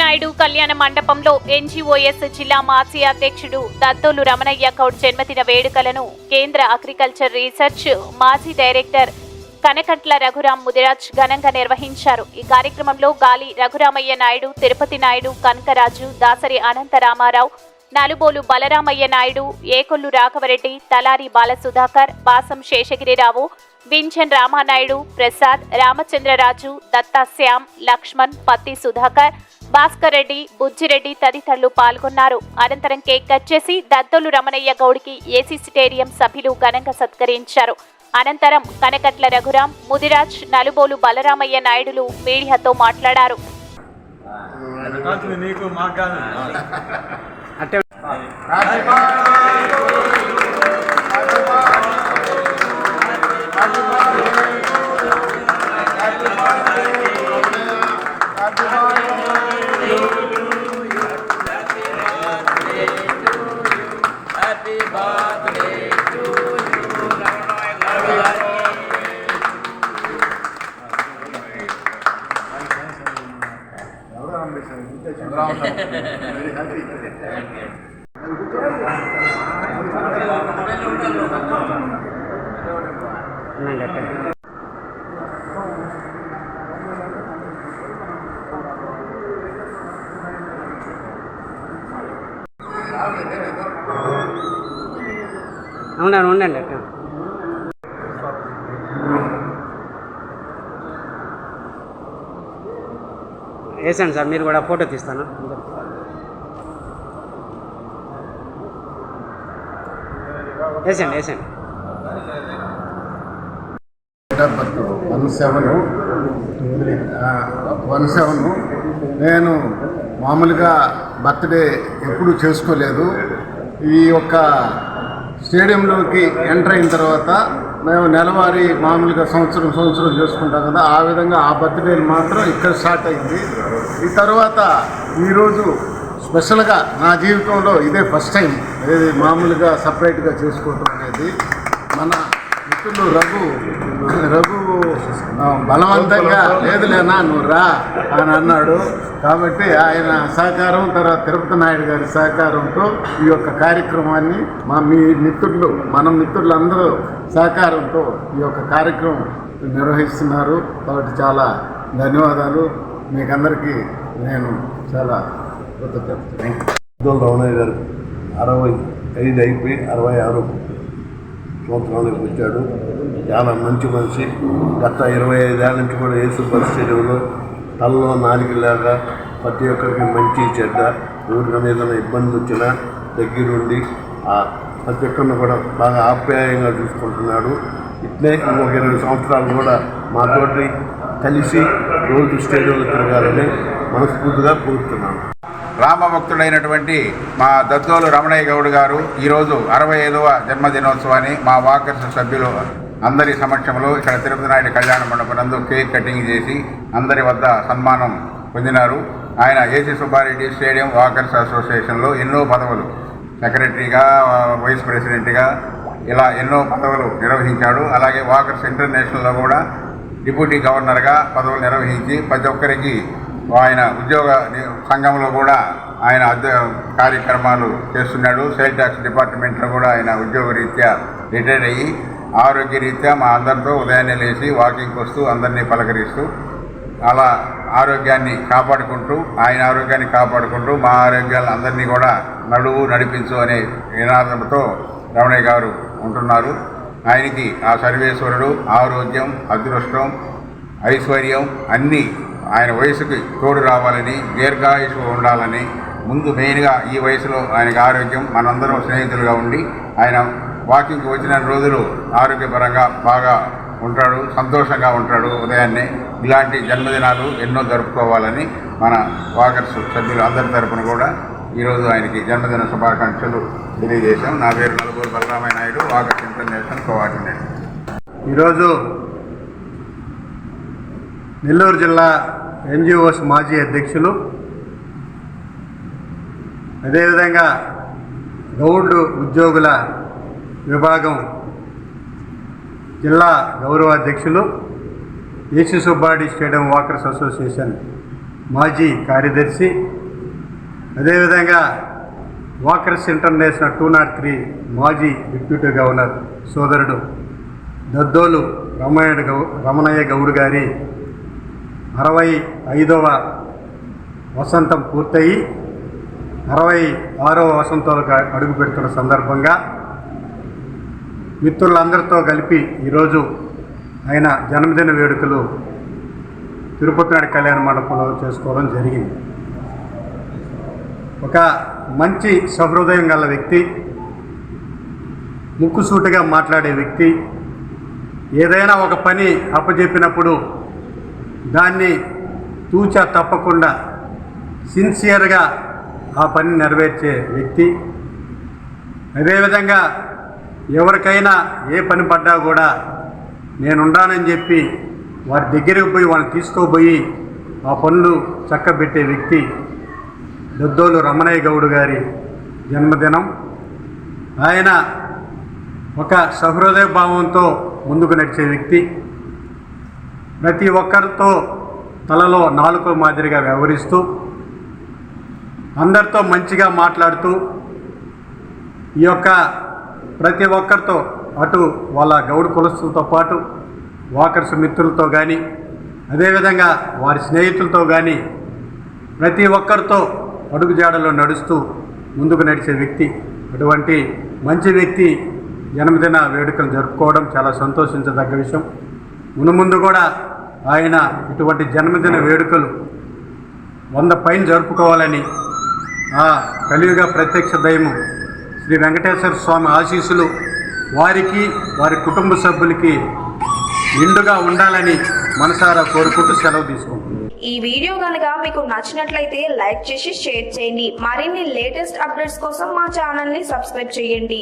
నాయుడు కళ్యాణ మండపంలో ఎన్జీఓఎస్ జిల్లా మాజీ అధ్యక్షుడు దత్తోలు రమణయ్య గౌడ్ జన్మదిన వేడుకలను కేంద్ర అగ్రికల్చర్ రీసెర్చ్ మాజీ డైరెక్టర్ కనకట్ల రఘురాం ముదిరాజ్ ఘనంగా నిర్వహించారు. ఈ కార్యక్రమంలో గాలి రఘురామయ్య నాయుడు తిరుపతి నాయుడు కనకరాజు దాసరి అనంతరామారావు నలుబోలు బలరామయ్య నాయుడు ఏకొల్లు రాఘవరెడ్డి తలారి బాలసుధాకర్ బాసం శేషగిరిరావు వింఛన్ రామానాయుడు ప్రసాద్ రామచంద్రరాజు దత్తా శ్యామ్ లక్ష్మణ్ పత్తి సుధాకర్ భాస్కర్ రెడ్డి బుజ్జిరెడ్డి తదితరులు పాల్గొన్నారు అనంతరం కేక్ కట్ చేసి దత్తోలు రమణయ్య గౌడ్కి ఏసీ స్టేడియం సభ్యులు ఘనంగా సత్కరించారు అనంతరం కనకట్ల రఘురాం ముదిరాజ్ నలుబోలు బలరామయ్య నాయుడులు మీడియాతో మాట్లాడారు అంటే ఉండండి అట్టే. ఉండండి ఉండండి వేసాను సార్ మీరు కూడా ఫోటో తీస్తాను. వేసండి వేసండి berth one seven one seven. నేను మామూలుగా బర్త్డే ఎప్పుడు చేసుకోలేదు. ఈ యొక్క స్టేడియంలోకి ఎంటర్ అయిన తర్వాత మేము నెలవారీ మామూలుగా సంవత్సరం సంవత్సరం చేసుకుంటాం కదా ఆ విధంగా ఆ బర్త్డేలు మాత్రం ఇక్కడ స్టార్ట్ అయింది. ఈ తర్వాత ఈరోజు స్పెషల్గా నా జీవితంలో ఇదే ఫస్ట్ టైం ఇది మామూలుగా సపరేట్గా చేసుకోవటం అనేది మన మిత్రులు రఘు. రఘు బలవంతంగా బలవంతంగా లేదులేనా నువ్వు రా అని అన్నాడు. కాబట్టి ఆయన సహకారం తర్వాత తిరుపతి నాయుడు గారి సహకారంతో ఈ యొక్క కార్యక్రమాన్ని మా మీ మిత్రులు మన మిత్రులందరూ సహకారంతో ఈ యొక్క కార్యక్రమం నిర్వహిస్తున్నారు. కాబట్టి చాలా ధన్యవాదాలు. మీకందరికీ నేను చాలా కృతజ్ఞత రమణయ్య గారు అరవై ఐదు అయిపోయి అరవై ఆరు. సంవత్సరాలకు వచ్చాడు చాలా మంచి మనిషి. గత ఇరవై ఐదేళ్ళ నుంచి కూడా యేసు బస్ స్టేడియంలో తలలో నాలుగులాగా ప్రతి ఒక్కరికి మంచి చెడ్డ ఎవరికైనా ఏదైనా ఇబ్బంది వచ్చినా దగ్గరుండి ప్రతి ఒక్కరిని కూడా బాగా ఆప్యాయంగా చూసుకుంటున్నాడు. ఇట్లే ఇంకొక ఇరవై సంవత్సరాలు కూడా మాతోటి కలిసి రోజు స్టేడియంలో తిరగాలని మనస్ఫూర్తిగా కోరుతున్నాను. రామభక్తుడైనటువంటి మా దత్తోలు రమణయ్య గౌడ్ గారు ఈరోజు అరవై ఐదవ జన్మదినోత్సవాన్ని మా వాకర్స్ సభ్యులు అందరి సమక్షంలో ఇక్కడ తిరుపతి నాయుడు కళ్యాణ మండపం నందు కేక్ కటింగ్ చేసి అందరి వద్ద సన్మానం పొందినారు. ఆయన ఏసీ సుబ్బారెడ్డి స్టేడియం వాకర్స్ అసోసియేషన్లో ఎన్నో పదవులు సెక్రటరీగా వైస్ ప్రెసిడెంట్గా ఇలా ఎన్నో పదవులు నిర్వహించాడు. అలాగే వాకర్స్ ఇంటర్నేషనల్లో కూడా డిప్యూటీ గవర్నర్గా పదవులు నిర్వహించి ప్రతి ఒక్కరికి ఆయన ఉద్యోగ సంఘంలో కూడా ఆయన కార్యక్రమాలు చేస్తున్నాడు. సేల్ ట్యాక్స్ డిపార్ట్మెంట్లో కూడా ఆయన ఉద్యోగ రీత్యా రిటైర్ అయ్యి ఆరోగ్య రీత్యా మా అందరితో ఉదయాన్నే లేచి వాకింగ్కి వస్తూ అందరినీ పలకరిస్తూ అలా ఆరోగ్యాన్ని కాపాడుకుంటూ ఆయన ఆరోగ్యాన్ని కాపాడుకుంటూ మా ఆరోగ్యాలు అందరినీ కూడా నడువు నడిపించు అనే నినాదంతో రమణయ్య గారు ఉంటున్నారు. ఆయనకి ఆ సర్వేశ్వరుడు ఆరోగ్యం అదృష్టం ఐశ్వర్యం అన్నీ ఆయన వయసుకి తోడు రావాలని దీర్ఘాయుషు ఉండాలని ముందు మెయిన్గా ఈ వయసులో ఆయనకి ఆరోగ్యం మనందరం స్నేహితులుగా ఉండి ఆయన వాకింగ్కి వచ్చిన రోజులు ఆరోగ్యపరంగా బాగా ఉంటాడు సంతోషంగా ఉంటాడు ఉదయాన్నే. ఇలాంటి జన్మదినాలు ఎన్నో జరుపుకోవాలని మన వాకర్స్ సభ్యులు అందరి తరపున కూడా ఈరోజు ఆయనకి జన్మదిన శుభాకాంక్షలు తెలియజేశాం. నా పేరు నలుగురు Balaramaiah Naidu walkers international coordinator. ఈరోజు నెల్లూరు జిల్లా ఎన్జిఓస్ మాజీ అధ్యక్షులు. అదేవిధంగా గౌడ్ ఉద్యోగుల విభాగం జిల్లా గౌరవ అధ్యక్షులు AC Subbareddy stadium walkers association మాజీ కార్యదర్శి. అదేవిధంగా walkers international two naught three మాజీ డిప్యూటీ గవర్నర్ సోదరుడు దద్దోలు రమణ గౌ రమణయ్య గౌడ్ గారి అరవై ఐదవ వసంతం పూర్తయి అరవై ఆరవ వసంతంలోకి అడుగు పెడుతున్న సందర్భంగా మిత్రులందరితో కలిపి ఈరోజు ఆయన జన్మదిన వేడుకలు తిరుపతి నాడు కళ్యాణ మండపంలో చేసుకోవడం జరిగింది. ఒక మంచి సహృదయం గల వ్యక్తి ముక్కుసూటిగా మాట్లాడే వ్యక్తి ఏదైనా ఒక పని అప్పచెప్పినప్పుడు దాన్ని తూచా తప్పకుండా సిన్సియర్గా ఆ పని నెరవేర్చే వ్యక్తి. అదేవిధంగా ఎవరికైనా ఏ పని పడ్డా కూడా నేనుండానని చెప్పి వారి దగ్గరికి పోయి వాళ్ళని తీసుకోబోయి ఆ పనులు చక్కబెట్టే వ్యక్తి దొద్దోలు రమణయ్య గౌడ్ గారి జన్మదినం. ఆయన ఒక సహృదయ భావంతో ముందుకు నడిచే వ్యక్తి. ప్రతి ఒక్కరితో తలలో నాలుక మాదిరిగా వ్యవహరిస్తూ అందరితో మంచిగా మాట్లాడుతూ ఈ యొక్క ప్రతి ఒక్కరితో అటు వాళ్ళ గౌడు కులస్తులతో పాటు వాకర్స్ మిత్రులతో కానీ అదేవిధంగా వారి స్నేహితులతో కానీ ప్రతి ఒక్కరితో అడుగుజాడలో నడుస్తూ ముందుకు నడిచే వ్యక్తి అటువంటి మంచి వ్యక్తి జన్మదిన వేడుకలు జరుపుకోవడం చాలా సంతోషించదగ్గ విషయం. మునుముందు కూడా ఆయన ఇటువంటి జన్మదిన వేడుకలు వంద పైన జరుపుకోవాలని ఆ కలియుగ ప్రత్యక్ష దయము శ్రీ వెంకటేశ్వర స్వామి ఆశీస్సులు వారికి వారి కుటుంబ సభ్యులకి నిండుగా ఉండాలని మనసారా కోరుకుంటూ సెలవు తీసుకుంటున్నాను ఈ వీడియో కనుక మీకు నచ్చినట్లయితే లైక్ చేసి షేర్ చేయండి. మరిన్ని లేటెస్ట్ అప్డేట్స్ కోసం మా ఛానల్ని సబ్స్క్రైబ్ చేయండి.